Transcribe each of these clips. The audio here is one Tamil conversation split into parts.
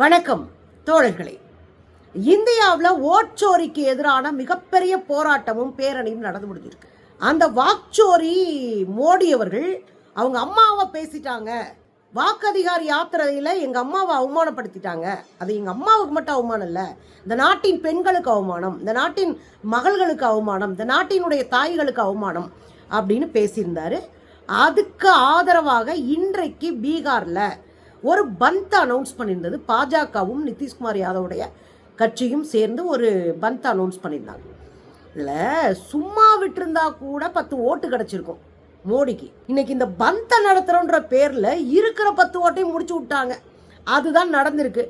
வணக்கம் தோழர்களே. இந்தியாவில் ஓட்சோரிக்கு எதிரான மிகப்பெரிய போராட்டமும் பேரணியும் நடந்து முடிஞ்சிருக்கு. அந்த வாக்சோரி மோடி அவர்கள் அவங்க அம்மாவை பேசிட்டாங்க. வாக்கதிகார யாத்திரையில் எங்கள் அம்மாவை அவமானப்படுத்திட்டாங்க. அது எங்கள் அம்மாவுக்கு மட்டும் அவமானம் இல்லை இந்த நாட்டின் பெண்களுக்கு அவமானம் இந்த நாட்டின் மகள்களுக்கு அவமானம் இந்த நாட்டினுடைய தாய்களுக்கு அவமானம் அப்படின்னு பேசியிருந்தாரு. அதுக்கு ஆதரவாக இன்றைக்கு பீகாரில் ஒரு பந்த் அனௌன்ஸ் பண்ணியிருந்தது. பாஜகவும் நிதிஷ்குமார் யாதவுடைய கட்சியும் சேர்ந்து ஒரு பந்த் அனௌன்ஸ் பண்ணியிருந்தாங்க. இதில் சும்மா விட்டுருந்தா கூட பத்து ஓட்டு கிடச்சிருக்கும் மோடிக்கு. இன்னைக்கு இந்த பந்தை நடத்துகிறோன்ற பேரில் இருக்கிற பத்து ஓட்டையும் முடிச்சு விட்டாங்க. அதுதான் நடந்திருக்கு.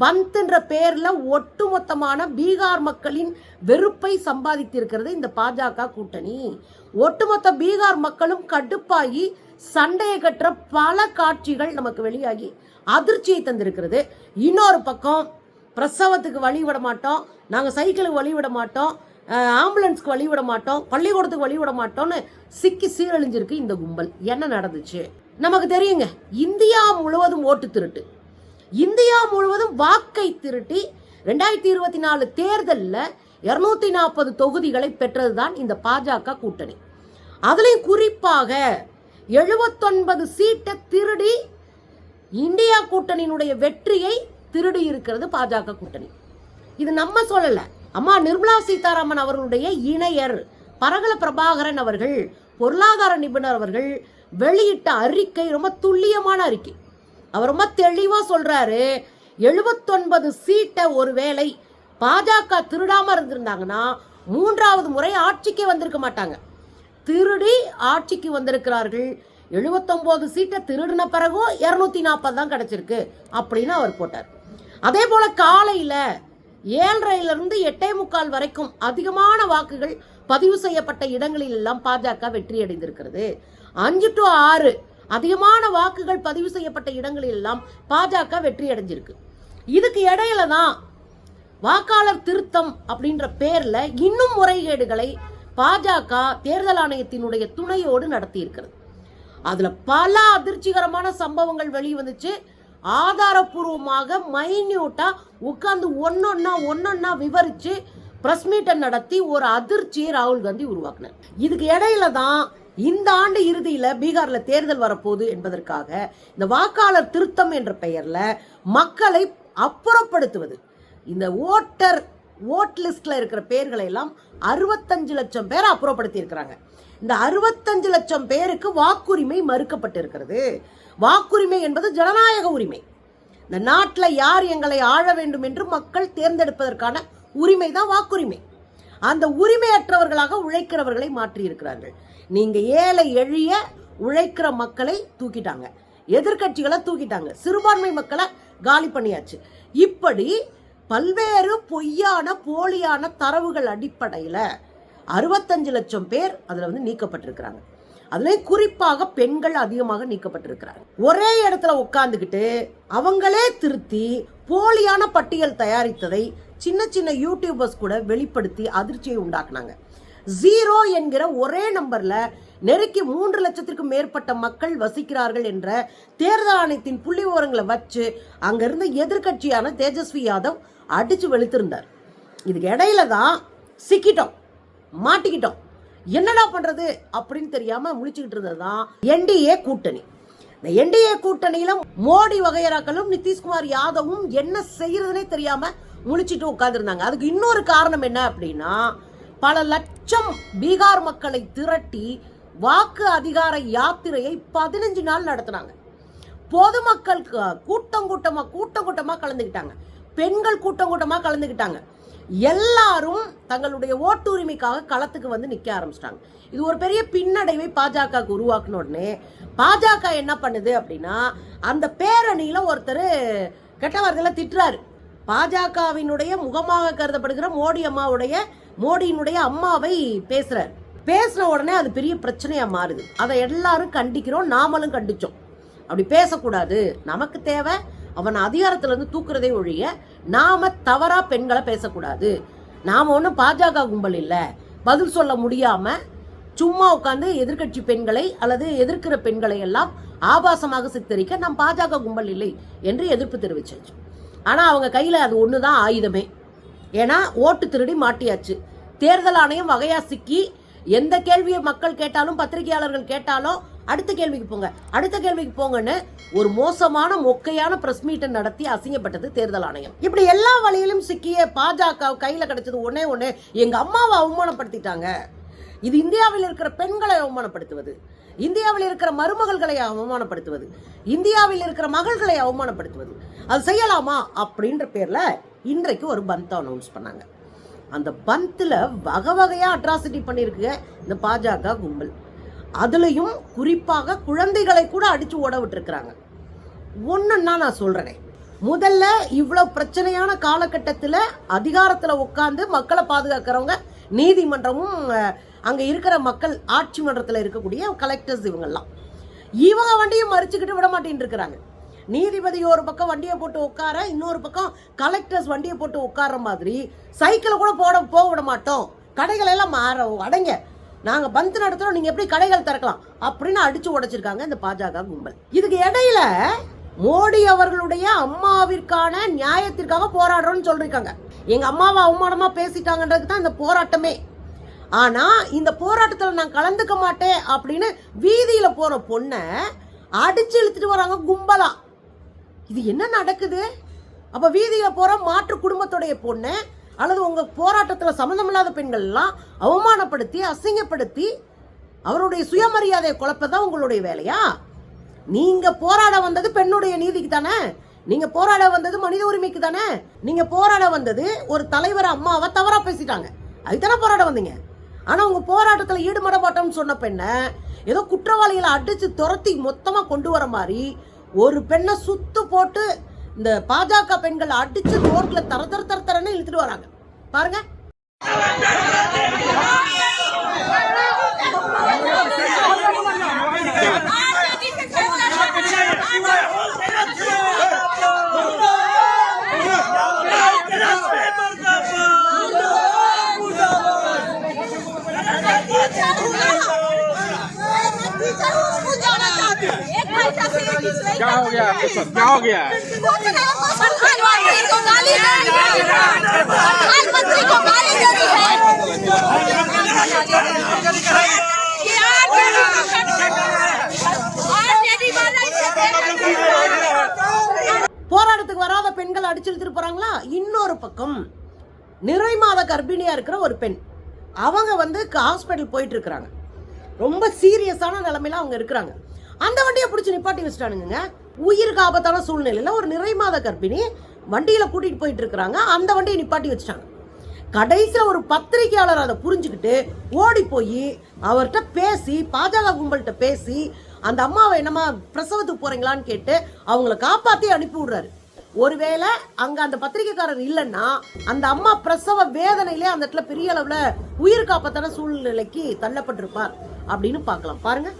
பந்த்ன்ற பேரில் ஒட்டுமொத்தமான பீகார் மக்களின் வெறுப்பை சம்பாதித்திருக்கிறது இந்த பாஜக கூட்டணி. ஒட்டுமொத்த பீகார் மக்களும் கடுப்பாகி சண்டையை கட்டுற பல காட்சிகள் நமக்கு வெளியாகி அதிர்ச்சியை தந்திருக்கிறது. இன்னொரு பக்கம் பிரசவத்துக்கு வழி விட மாட்டோம் நாங்கள் சைக்கிளுக்கு வழி விட மாட்டோம் ஆம்புலன்ஸ்க்கு வழி விட மாட்டோம் பள்ளிக்கூடத்துக்கு வழி விட மாட்டோம்னு சிக்கி சீரழிஞ்சிருக்கு இந்த கும்பல். என்ன நடந்துச்சு? நமக்கு தெரியுங்க இந்தியா முழுவதும் ஓட்டு திருட்டு. இந்தியா முழுவதும் வாக்கை திருட்டி ரெண்டாயிரத்தி இருபத்தி நாலு தேர்தலில் இருநூத்தி நாற்பது தொகுதிகளை பெற்றதுதான் இந்த பாஜக கூட்டணி. அதுலேயும் குறிப்பாக எழுபத்தொன்பது சீட்டை திருடி இந்தியா கூட்டணியினுடைய வெற்றியை திருடி இருக்கிறது பாஜக கூட்டணி. இது நம்ம சொல்லலை. அம்மா நிர்மலா சீதாராமன் அவர்களுடைய இணையர் பரகல பிரபாகரன் அவர்கள் பொருளாதார நிபுணர் அவர்கள் வெளியிட்ட அறிக்கை ரொம்ப துல்லியமான அறிக்கை. அவர் ரொம்ப தெளிவாக சொல்றாரு எழுபத்தொன்பது சீட்டை ஒருவேளை பாஜக திருடாமல் இருந்திருந்தாங்கன்னா மூன்றாவது முறை ஆட்சிக்கே வந்திருக்க மாட்டாங்க. திருடி ஆட்சிக்கு வந்திருக்கிறார்கள். எழுபத்தொம்போது சீட்டை திருடின பிறகும் இரநூத்தி நாற்பது தான் கிடச்சிருக்கு அப்படின்னு அவர் போட்டார். அதே போல் காலையில் ஏழரையிலிருந்து எட்டே முக்கால் வரைக்கும் அதிகமான வாக்குகள் பதிவு செய்யப்பட்ட இடங்களில் எல்லாம் பாஜக வெற்றி அடைந்திருக்கிறது. அஞ்சு டு ஆறு அதிகமான வாக்குகள் பதிவு செய்யப்பட்ட இடங்களில் எல்லாம் பாஜக வெற்றி அடைஞ்சிருக்கு. இதுக்கு இடையில தான் வாக்காளர் திருத்தம் அப்படின்ற பேரில் இன்னும் முறைகேடுகளை பாஜக தேர்தல் ஆணையத்தினுடைய துணையோடு நடத்தியிருக்கிறது. அதுல பல அதிர்ச்சிகரமான சம்பவங்கள் வெளி வந்துச்சு ஆதாரப்பூர்வமாக மைன்யூட்டா உட்கார்ந்து ஒன்னொன்னா ஒன்னொன்னா விவரிச்சு பிரஸ் மீட்டை நடத்தி ஒரு அதிர்ச்சியை ராகுல் காந்தி உருவாக்குனார். இதுக்கு இடையில தான் இந்த ஆண்டு இறுதியில பீகார்ல தேர்தல் வரப்போகுது என்பதற்காக இந்த வாக்காளர் திருத்தம் என்ற பெயர்ல மக்களை அப்புறப்படுத்துவது. இந்த ஓட்டர் ஓட் லிஸ்ட்ல இருக்கிற பேர்களை எல்லாம் அறுபத்தஞ்சு லட்சம் பேர் அப்புறப்படுத்தி இருக்கிறாங்க இந்த அறுபத்தஞ்சு லட்சம் பேருக்கு வாக்குரிமை மறுக்கப்பட்டிருக்கிறது. வாக்குரிமை என்பது ஜனநாயக உரிமை. இந்த நாட்டில் யார் எங்களை ஆள வேண்டும் என்று மக்கள் தேர்ந்தெடுப்பதற்கான உரிமை தான் வாக்குரிமை. அந்த உரிமையற்றவர்களாக உழைக்கிறவர்களை மாற்றி இருக்கிறார்கள் நீங்க ஏழை எளிய உழைக்கிற மக்களை தூக்கிட்டாங்க. எதிர்க்கட்சிகளை தூக்கிட்டாங்க. சிறுபான்மை மக்களை காலி பண்ணியாச்சு. இப்படி பல்வேறு பொய்யான போலியான தரவுகள் அடிப்படையில் அறுபத்தஞ்சு லட்சம் பேர் அதில் வந்து நீக்கப்பட்டிருக்கிறாங்க. அதுலேயும் குறிப்பாக பெண்கள் அதிகமாக நீக்கப்பட்டிருக்கிறாங்க. ஒரே இடத்துல உட்காந்துக்கிட்டு அவங்களே திருத்தி போலியான பட்டியல் தயாரித்ததை சின்ன சின்ன யூடியூபர்ஸ் கூட வெளிப்படுத்தி அதிர்ச்சியை உண்டாக்குனாங்க. ஜீரோ என்கிற ஒரே நம்பர்ல நெருக்கி மூன்று லட்சத்திற்கும் மேற்பட்ட மக்கள் வசிக்கிறார்கள் என்ற தேர்தல் ஆணையத்தின் புள்ளி விவரங்களை வச்சு அங்கிருந்த எதிர்க்கட்சியான தேஜஸ்வி யாதவ் அடிச்சு வெளுத்திருந்தார். இதுக்கு இடையில தான் சிக்கிட்டோம் மாட்டிக்கிட்டோம். என்னடா பண்றது அப்படின்னு தெரியாம முழிச்சுக்கிட்டு இருந்தது தான் என்டிஏ கூட்டணி. இந்த என்டிஏ கூட்டணியில மோடி வகையராக்களும் நிதிஷ்குமார் யாதவும் என்ன செய்யறதுனே தெரியாம முழிச்சிட்டு உட்காந்துருந்தாங்க அதுக்கு இன்னொரு காரணம் என்ன அப்படின்னா பல லட்சம் பீகார் மக்களை திரட்டி வாக்கு அதிகார யாத்திரையை பதினஞ்சு நாள் நடத்தினாங்க. பொதுமக்கள் கூட்டம் கூட்டமா கூட்டம் கூட்டமா கலந்துக்கிட்டாங்க. பெண்கள் கூட்டம் கூட்டமாக கலந்துக்கிட்டாங்க. எல்லாரும் தங்களுடைய ஓட்டுரிமைக்காக களத்துக்கு வந்து நிற்க ஆரம்பிச்சிட்டாங்க. இது ஒரு பெரிய பின்னடைவை பாஜகவுக்கு உருவாக்குன உடனே பாஜக என்ன பண்ணுது அப்படின்னா அந்த பேரணியில் ஒருத்தர் கெட்ட திட்டுறாரு. பாஜகவினுடைய முகமாக கருதப்படுகிற மோடி அம்மாவுடைய மோடியினுடைய அம்மாவை பேசுறாரு. பேசின உடனே அது பெரிய பிரச்சனையா மாறுது. அதை எல்லாரும் கண்டிக்கிறோம் நாமளும் கண்டிச்சோம். அப்படி பேசக்கூடாது. நமக்கு தேவை அவன் அதிகாரத்துல இருந்து தூக்குறதே ஒழிய நாம தவறா பெண்களை பேசக்கூடாது. நாம ஒன்றும் பாஜக கும்பல் இல்லை. பதில் சொல்ல முடியாம சும்மா உட்காந்து எதிர்க்கட்சி பெண்களை அல்லது எதிர்க்கிற பெண்களை எல்லாம் ஆபாசமாக சித்தரிக்க நாம் பாஜக கும்பல் இல்லை என்று எதிர்ப்பு தெரிவிச்சாச்சு. ஆனா அவங்க கையில அது ஒண்ணுதான் ஆயுதமே. ஏன்னா ஓட்டு திருடி மாட்டியாச்சு. தேர்தல் ஆணையம் வகையா சிக்கி எந்த கேள்வியை மக்கள் கேட்டாலும் பத்திரிகையாளர்கள் கேட்டாலும் அடுத்த கேள்விக்கு போங்க. அடுத்த கேள்விக்கு போங்கன்னு ஒரு மோசமான மொக்கையான பிரஸ் மீட்டை நடத்தி அசிங்கப்பட்டது தேர்தல் ஆணையம். இப்படி எல்லா வழியிலும் சிக்கிய பாஜக கையில கிடைச்சது ஒன்னே ஒண்ணு எங்க அம்மாவை அவமானப்படுத்திட்டாங்க. இது இந்தியாவில் இருக்கிற பெண்களை அவமானப்படுத்துவது. இந்தியாவில் இருக்கிற மருமகள்களை அவமானப்படுத்துவது. இந்தியாவில் இருக்கிற மகள்களை அவமானப்படுத்துவது. அது செய்யலாமா? அப்படின்ற பேர்ல இன்றைக்கு ஒரு பந்த் அனௌன்ஸ் பண்ணாங்க. அந்த பந்தில் வகை வகையாக அட்ராசிட்டி பண்ணியிருக்கு இந்த பாஜக கும்பல். அதுலேயும் குறிப்பாக குழந்தைகளை கூட அடித்து ஓட விட்டுருக்குறாங்க. ஒன்றுன்னா நான் சொல்கிறேனே முதல்ல இவ்வளோ பிரச்சனையான காலகட்டத்தில் அதிகாரத்தில் உட்காந்து மக்களை பாதுகாக்கிறவங்க நீதிமன்றமும் அங்கே இருக்கிற மக்கள் ஆட்சி மன்றத்தில் இருக்கக்கூடிய கலெக்டர்ஸ் இவங்கெல்லாம். இவங்க வண்டியும் மறிச்சுக்கிட்டு விட மாட்டேன்னு இருக்கிறாங்க நீதிபதி ஒரு பக்கம் வண்டியை போட்டு உட்கார இன்னொரு பக்கம் கலெக்டர்ஸ் வண்டியை போட்டு உட்கார்ற மாதிரி சைக்கிளை கூட போட போக விட மாட்டோம். கடைகளெல்லாம் மாற அடைங்க. நாங்கள் பந்து நடத்துகிறோம் நீங்கள் எப்படி கடைகள் திறக்கலாம்? அப்படின்னு அடித்து உடைச்சிருக்காங்க இந்த பாஜக கும்பல். இதுக்கு இடையில மோடி அவர்களுடைய அம்மாவிற்கான நியாயத்திற்காக போராடுறோம்னு சொல்லியிருக்காங்க எங்கள் அம்மாவை அவமானமாக பேசிட்டாங்கன்றது தான் இந்த போராட்டமே. ஆனால் இந்த போராட்டத்தில் நான் கலந்துக்க மாட்டேன் அப்படின்னு வீதியில் போகிற பொண்ணை அடிச்சு இழுத்துட்டு வராங்க கும்பலா. இது என்ன நடக்குது? அப்போ வீதியில் போகிற மாற்று குடும்பத்துடைய பொண்ணை அல்லது உங்கள் போராட்டத்தில் சம்மந்தமில்லாத பெண்கள் எல்லாம் அவமானப்படுத்தி அசிங்கப்படுத்தி அவருடைய சுயமரியாதையை குழப்பதான் உங்களுடைய வேலையா? நீங்க போராட வந்தது பெண்ணுடைய நீதிக்கு தானே? நீங்க போராட வந்தது மனித உரிமைக்கு தானே? நீங்க போராட வந்தது ஒரு தலைவர் அம்மாவை தவறா பேசிட்டாங்க. அதுதானே போராட வந்தீங்க. ஆனா உங்க போராட்டத்துல ஈடுபட மாட்டோம்னு சொன்ன பெண்ணை ஏதோ குற்றவாளிகளை அடிச்சு துரத்தி மொத்தமா கொண்டு வர மாதிரி ஒரு பெண்ணை சுத்து போட்டு இந்த பாஜக பெண்கள் அடிச்சு ரோட்ல தர தர தர தரன்னு இழுத்துட்டு வராங்க பாருங்க क्या हो गया आपके साथ क्या हो गया प्रधानमंत्री को गाली दे रही है प्रधानमंत्री को गाली दे रही है ये आरजेडी वाला इसे போராட்டத்துக்கு வராத பெண்கள் அடிச்சு இழுத்துட்டு போறாங்களா இன்னொரு பக்கம் நிறை மாத கர்ப்பிணியா இருக்கிற ஒரு பெண் அவங்க வந்து ஹாஸ்பிட்டல் போயிட்டு இருக்கிறாங்க ரொம்ப சீரியஸான நிலைமையில அவங்க இருக்கிறாங்க அந்த வண்டியை பிடிச்சி நிப்பாட்டி வச்சுட்டானுங்க உயிருக்கு ஆபத்தான சூழ்நிலையில் ஒரு நிறை மாத கர்ப்பிணி வண்டியில் கூட்டிகிட்டு போயிட்டு இருக்கிறாங்க. அந்த வண்டியை நிப்பாட்டி வச்சுட்டாங்க. கடைசியில் ஒரு பத்திரிகையாளர் அதை புரிஞ்சுக்கிட்டு ஓடி போய் அவர்கிட்ட பேசி பாஜக கும்பல்கிட்ட பேசி அந்த அம்மாவை என்னம்மா பிரசவத்துக்கு போகிறீங்களான்னு கேட்டு அவங்கள காப்பாற்றி அனுப்பி விடுறாரு. ஒருவேளை அங்கே அந்த பத்திரிகைக்காரர் இல்லைன்னா அந்த அம்மா பிரசவ வேதனையிலே அந்த இடத்துல பெரிய அளவில் உயிர் காப்பாத்தான சூழ்நிலைக்கு தள்ளப்பட்டிருப்பார் அப்படின்னு பார்க்கலாம். பாருங்கள்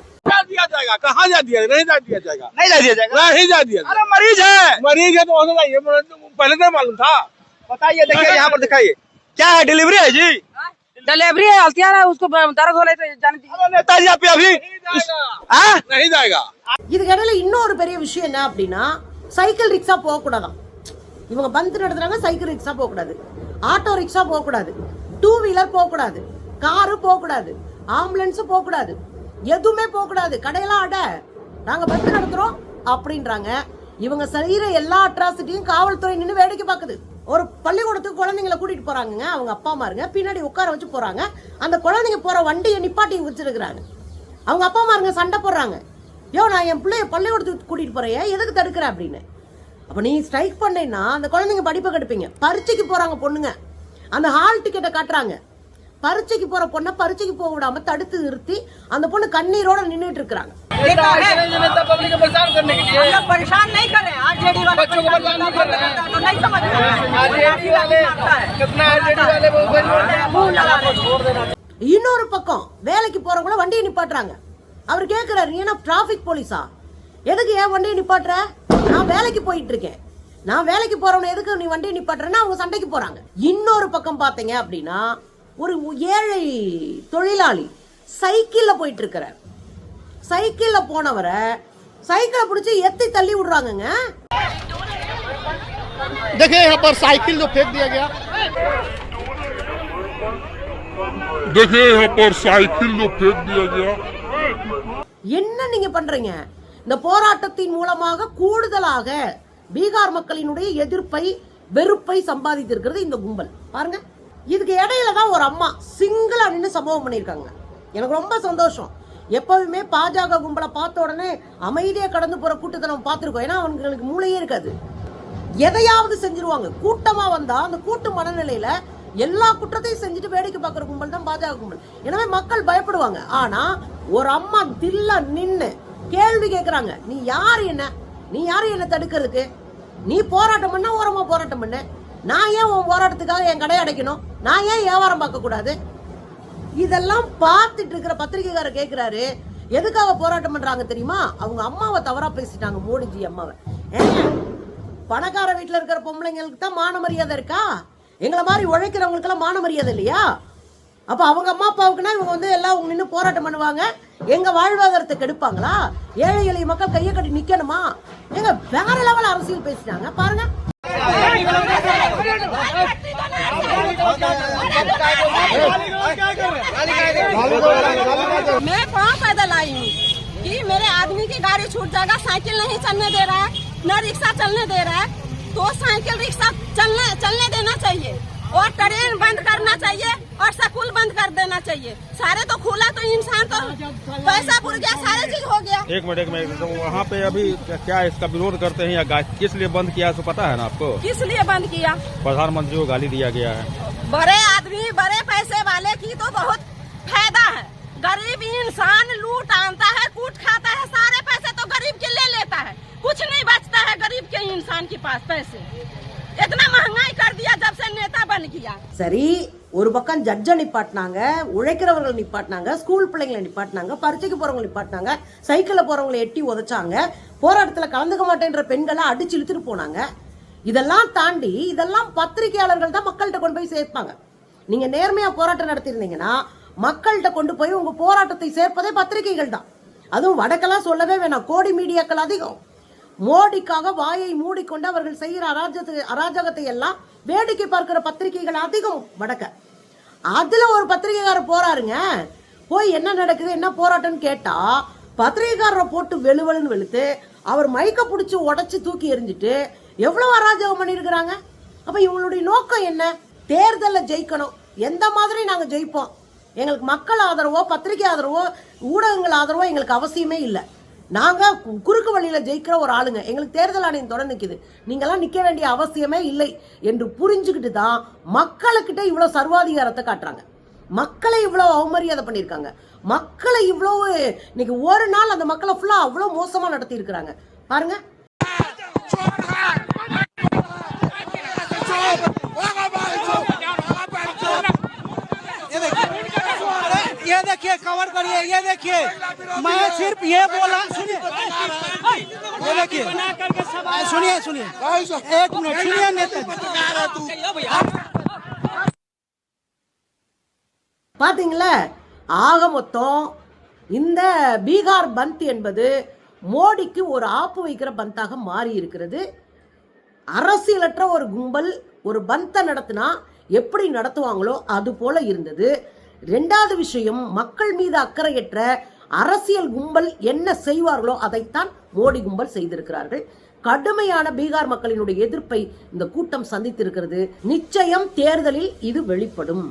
दिया जाएगा कहाँ जा दिया नहीं जा दिया जाएगा नहीं जा दिया जाएगा नहीं जा दिया जाएगा। अरे मरीज है मरीज है तो हो सकता है, ये मरीज तो पहले नहीं मालूम था बताइए देखिए यहाँ पर दिखाइए क्या है डिलीवरी है जी डिलीवरी है हल्तियार है उसको दर्द हो रही तो जाने दीजिए अरे नेताजी आप अभी नहीं जाएगा हाँ? नहीं जाएगा இதுக்கு இடையில இன்னொரு பெரிய விஷயம் என்ன அப்படின்னா சைக்கிள் ரிக்ஷா போகக்கூடாதாம் இவங்க பந்து நடத்துறாங்க சைக்கிள் ரிக்ஷா போகக்கூடாது ஆட்டோ ரிக்ஷா போகக்கூடாது டூ வீலர் போகக்கூடாது காரு போகக்கூடாது ஆம்புலன்ஸ் போகக்கூடாது எதுவுமே போகக்கூடாது. கடையெல்லாம் அட. நாங்க பந்து நடத்துறோம் அப்படின்றாங்க. இவங்க செய்யற எல்லா அட்ராசிட்டியும் காவல்துறை நின்று வேடிக்கை பார்க்குது. ஒரு பள்ளிக்கூடத்துக்கு குழந்தைங்கள கூட்டிட்டு போறாங்க அவங்க அப்பா அம்மாருங்க பின்னாடி உட்கார வச்சு போறாங்க. அந்த குழந்தைங்க போற வண்டியை நிப்பாட்டி வச்சிருக்கிறாங்க. அவங்க அப்பா அம்மாருங்க சண்டை போடுறாங்க. யோ நான் என் பிள்ளைய பள்ளிக்கூடத்துக்கு கூட்டிட்டு போறேன். எதுக்கு தடுக்கிற அப்படின்னு. அப்ப நீ ஸ்ட்ரைக் பண்ணேன்னா அந்த குழந்தைங்க படிப்பை கெடுப்பீங்க. பரீட்சைக்கு போறாங்க பொண்ணுங்க. அந்த ஹால் டிக்கெட்டை காட்டுறாங்க. பரீட்சைக்கு போற பொண்ணை பரீட்சைக்கு போக விடாம தடுத்து நிறுத்தி அந்த பொண்ணு கண்ணீரோட நின்றுட்டு இருக்கிறாங்க. இன்னொரு பக்கம் வேலைக்கு போறவங்கள வண்டியை நிப்பாட்டுறாங்க. அவர் கேட்கிறாரு ஏன்னா டிராபிக் போலீஸா எதுக்கு ஏன் வண்டியை நிப்பாட்டுற? நான் வேலைக்கு போயிட்டு இருக்கேன். நான் வேலைக்கு போறவன எதுக்கு நீ வண்டியை நிப்பாட்டுறேன்னா அவங்க சண்டைக்கு போறாங்க. இன்னொரு பக்கம் பாத்தீங்க அப்படின்னா ஒரு ஏழை தொழிலாளி சைக்கிள்ல போயிட்டு இருக்கிறார் சைக்கிள்ல போனவரை சைக்கிளை பிடிச்சி எத்தி தள்ளி விடுறாங்கங்க देखिए यहाँ पर साइकिल जो फेंक दिया गया देखिए यहाँ पर साइकिल जो फेंक दिया गया என்ன நீங்க பண்றீங்க இந்த போராட்டத்தின் மூலமாக கூடுதலாக பீகார் மக்களினுடைய எதிர்ப்பை வெறுப்பை சம்பாதித்திருக்கிறது இந்த கும்பல் பாருங்க இதுக்கு இடையில தான் ஒரு அம்மா சிங்கிளா நின்று சம்பவம் பண்ணியிருக்காங்க. எனக்கு ரொம்ப சந்தோஷம். எப்பவுமே பாஜக கும்பலை பார்த்த உடனே அமைதியாக கடந்து போற கூட்டத்தை நம்ம பார்த்திருக்கோம். ஏன்னா அவங்களுக்கு மூளையே இருக்காது. எதையாவது செஞ்சிருவாங்க. கூட்டமா வந்தா அந்த கூட்டு மனநிலையில எல்லா குற்றத்தையும் செஞ்சுட்டு வேடிக்கை பார்க்குற கும்பல் தான் பாஜக கும்பல். எனவே மக்கள் பயப்படுவாங்க. ஆனா ஒரு அம்மா தில்ல நின்று கேள்வி கேட்கறாங்க நீ யாரு என்ன? நீ யாரு என்ன தடுக்கிறதுக்கு? நீ போராட்டம் பண்ண ஓரமா போராட்டம் பண்ண. நான் ஏன் உன் போராட்டத்துக்காக என் கடையை அடைக்கணும்? நான் ஏன் வியாபாரம் பார்க்கக்கூடாது? இதெல்லாம் பார்த்துட்டு இருக்கிற பத்திரிகைக்காரர் கேட்குறாரு எதுக்காக போராட்டம் பண்ணுறாங்க தெரியுமா? அவங்க அம்மாவை தவறாக பேசிட்டாங்க மோடிஜி அம்மாவை. பணக்கார வீட்டில் இருக்கிற பொம்பளைங்களுக்கு தான் மான மரியாதை இருக்கா? எங்களை மாதிரி உழைக்கிறவங்களுக்கெல்லாம் மான மரியாதை இல்லையா? அப்போ அவங்க அம்மா அப்பாவுக்குன்னா இவங்க வந்து எல்லாம் நின்று போராட்டம் பண்ணுவாங்க. எங்கள் வாழ்வாதாரத்தை கெடுப்பாங்களா? ஏழை எளிய மக்கள் கையை கட்டி நிற்கணுமா எங்க வேற லெவல் அரசியல் பேசிட்டாங்க. பாருங்க. मैं कहाँ पैदल आई हूँ कि मेरे आदमी की गाड़ी छूट जाएगा, साइकिल नहीं चलने दे रहा है, न रिक्शा चलने दे रहा है तो साइकिल रिक्शा चलने चलने देना चाहिए। और ट्रेन बंद करना चाहिए और स्कूल बंद कर देना चाहिए। सारे तो खुला तो इंसान तो पैसा पुर गया सारे चीज़ हो गया। एक मिनट एक मिनट तो वहाँ पे अभी क्या इसका विरोध करते हैं या किस लिए बंद किया तो पता है ना आपको? किस लिए बंद किया? प्रधानमंत्री को गाली दिया गया है। बड़े आदमी बड़े पैसे वाले की तो बहुत फ़ायदा है। गरीब इंसान लूट आनता है कूट खाता है सारे पैसे तो गरीब के ले लेता है। कुछ नहीं बचता है गरीब के इंसान के पास पैसे। इतना महंगाई कर दिया जब से नेता बन गया சரி ஒரு பக்கம் ஜட்ஜை நிப்பாட்டினாங்க உழைக்கிறவர்கள் நிப்பாட்டினாங்க ஸ்கூல் பிள்ளைங்களை நிப்பாட்டினாங்க பரீட்சைக்கு போறவங்களை நிப்பாட்டினாங்க சைக்கிள்ல போறவங்களை எட்டி உதைச்சாங்க போராட்டத்துல கலந்துக்க மாட்டேன்ற பெண்களை அடிச்சு இழுத்துட்டு போனாங்க இதெல்லாம் தாண்டி இதெல்லாம் பத்திரிகையாளர்கள் தான் மக்கள்கிட்ட கொண்டு போய் சேர்ப்பாங்க நீங்க நேர்மையா போராட்டம் நடத்தியிருந்தீங்கன்னா மக்கள்கிட்ட கொண்டு போய் உங்க போராட்டத்தை சேர்ப்பதே பத்திரிகைகள் தான் அதுவும் வடக்கெல்லாம் சொல்லவே வேணாம் கோடி மீடியாக்கள் அதிகம் மோடிக்காக வாயை மூடிக்கொண்டு அவர்கள் செய்கிற அராஜகத்தை அராஜகத்தை எல்லாம் வேடிக்கை பார்க்கிற பத்திரிகைகள் அதிகம் வடக்க. அதுல ஒரு பத்திரிகைக்காரர் போறாருங்க. போய் என்ன நடக்குது என்ன போராட்டம்னு கேட்டா பத்திரிகைக்காரரை போட்டு வெளுவலுன்னு வெளுத்து அவர் மைக்க பிடிச்சி உடச்சி தூக்கி எறிஞ்சிட்டு எவ்வளவு அராஜகம் பண்ணியிருக்கிறாங்க? அப்ப இவங்களுடைய நோக்கம் என்ன? தேர்தலில் ஜெயிக்கணும். எந்த மாதிரி நாங்க ஜெயிப்போம்? எங்களுக்கு மக்கள் ஆதரவோ பத்திரிகை ஆதரவோ ஊடகங்கள் ஆதரவோ எங்களுக்கு அவசியமே இல்லை. நாங்கள் கு- குறுக்கு வழியில் ஜெயிக்கிற ஒரு ஆளுங்க. எங்களுக்கு தேர்தல் ஆணையம் தொடர்ந்து நிற்கிது நீங்கள்லாம் நிற்க வேண்டிய அவசியமே இல்லை என்று புரிஞ்சுக்கிட்டு தான் மக்களுக்கிட்ட இவ்வளோ சர்வாதிகாரத்தை காட்டுறாங்க. மக்களை இவ்வளோ அவமரியாதை பண்ணியிருக்காங்க. மக்களை இவ்வளோ இன்னைக்கு ஒரு நாள் அந்த மக்களை ஃபுல்லாக அவ்வளோ மோசமாக நடத்தியிருக்கிறாங்க. பாருங்கள் பாருங்க ये देखिए कवर करिए ये देखिए मैं सिर्फ ये बोला सुनिए ये देखिए सुनिए सुनिए एक मिनट सुनिए नेता பாத்தீங்களா ஆக மொத்தம் இந்த பீகார் பந்த் என்பது மோடிக்கு ஒரு ஆப்பு வைக்கிற பந்தாக மாறி இருக்கிறது அரசியலற்ற ஒரு கும்பல் ஒரு பந்தை நடத்தினா எப்படி நடத்துவாங்களோ அது போல இருந்தது ரெண்டாவது விஷயம் மக்கள் மீது அக்கறையற்ற அரசியல் கும்பல் என்ன செய்வார்களோ அதைத்தான் மோடி கும்பல் செய்திருக்கிறார்கள். கடுமையான பீகார் மக்களினுடைய எதிர்ப்பை இந்த கூட்டம் சந்தித்திருக்கிறது. நிச்சயம் தேர்தலில் இது வெளிப்படும்.